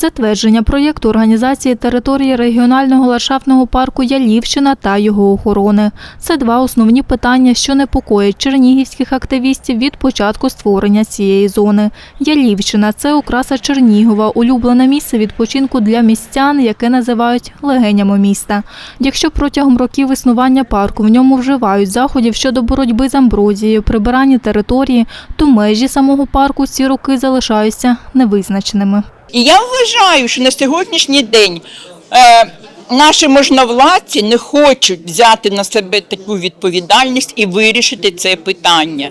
Затвердження проєкту організації території регіонального ландшафтного парку Ялівщина та його охорони. Це два основні питання, що непокоять чернігівських активістів від початку створення цієї зони. Ялівщина це окраса Чернігова, улюблене місце відпочинку для містян, яке називають легенями міста. Якщо протягом років існування парку в ньому вживають заходів щодо боротьби з амброзією, прибирання території, то межі самого парку ці роки залишаються невизначеними. І я вважаю, що на сьогоднішній день е, наші можновладці не хочуть взяти на себе таку відповідальність і вирішити це питання.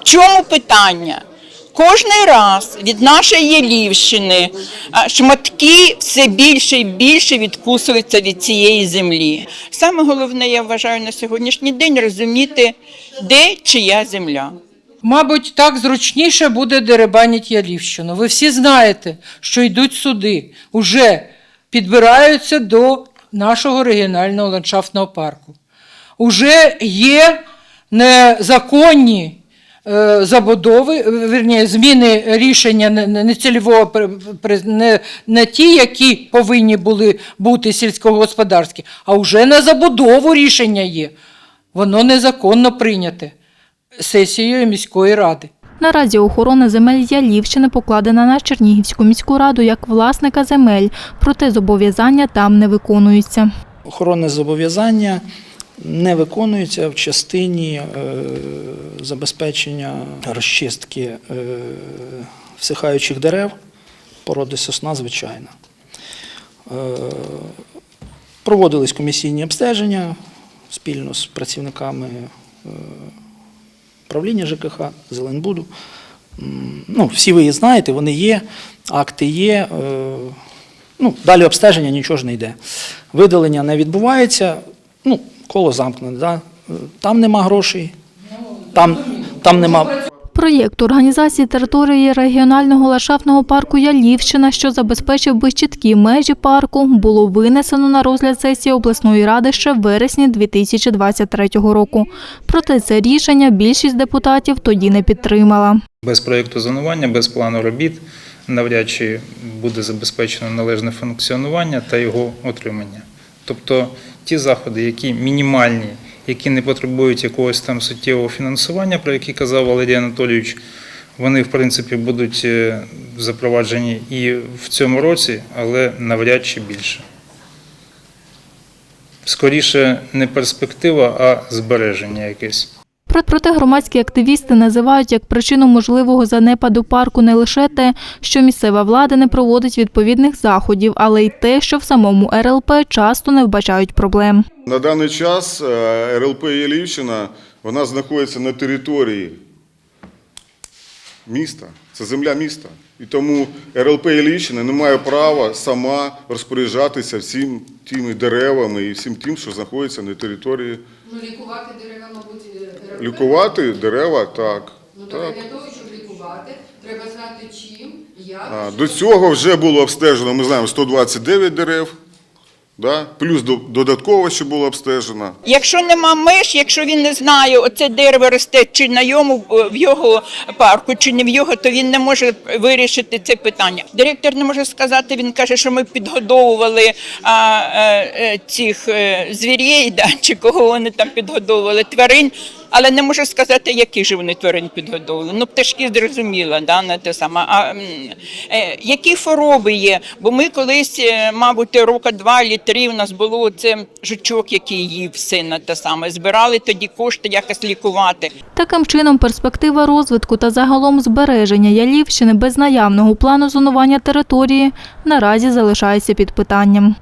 В чому питання? Кожний раз від нашої Єлівщини шматки все більше і більше відкусуються від цієї землі. Саме головне, я вважаю, на сьогоднішній день розуміти, де чия земля. Мабуть, так зручніше буде деребанять Ялівщину. Ви всі знаєте, що йдуть суди, уже підбираються до нашого регіонального ландшафтного парку. Уже є незаконні е, забудови, е, вірні, зміни рішення не- не- нецільового не, не ті, які повинні були бути сільськогосподарські, а вже на забудову рішення є. Воно незаконно прийняте сесією міської ради. Наразі охорона земель Ялівщини покладена на Чернігівську міську раду як власника земель, проте зобов'язання там не виконуються. Охоронне зобов'язання не виконується в частині е, забезпечення розчистки е, всихаючих дерев породи сосна звичайна. Е, проводились комісійні обстеження спільно з працівниками правління ЖКХ, Зеленбуду. Ну, всі ви її знаєте, вони є, акти є. е, Ну, далі обстеження нічого ж не йде. Видалення не відбувається, ну, коло замкнене. Да? Е, Там нема грошей, там, там нема. Проєкт організації території регіонального ландшафтного парку Ялівщина, що забезпечив би чіткі межі парку, було винесено на розгляд сесії обласної ради ще в вересні 2023 року. Проте це рішення більшість депутатів тоді не підтримала. Без проєкту зонування, без плану робіт навряд чи буде забезпечено належне функціонування та його отримання. Тобто ті заходи, які мінімальні, які не потребують якогось там суттєвого фінансування, про які казав Валерій Анатолійович, вони в принципі будуть е, запроваджені і в цьому році, але навряд чи більше. Скоріше не перспектива, а збереження якесь. Про- Проте громадські активісти називають як причину можливого занепаду парку не лише те, що місцева влада не проводить відповідних заходів, але й те, що в самому РЛП часто не вбачають проблем. На даний час е, РЛП Єлівщина вона знаходиться на території міста. Це земля міста. І тому РЛП Єлівщина не має права сама розпоряджатися всім тими деревами і всім тим, що знаходиться на території. Ну, лікувати дерева. Лікувати дерева так. Ну, так. так. для того, щоб лікувати, треба знати чим, як. А. До цього вже було обстежено, ми знаємо, 129 дерев, да? плюс до- додатково ще було обстежено. Якщо нема меж, якщо він не знає, оце дерево росте чи на йому е, в його парку, чи не в його, то він не може вирішити це питання. Директор не може сказати. Він каже, що ми підгодовували а, е, е, цих звірей, да, чи кого вони там підгодовували, тварин. Але не може сказати, які ж вони тварин підгодовували. Ну, пташки зрозуміло, да, не те саме. А е, які хвороби є? Бо ми колись, е, мабуть, рока два чи три у нас було це жучок, який їв сина те саме. Збирали тоді кошти якось лікувати. Таким чином, перспектива розвитку та загалом збереження Ялівщини без наявного плану зонування території наразі залишається під питанням.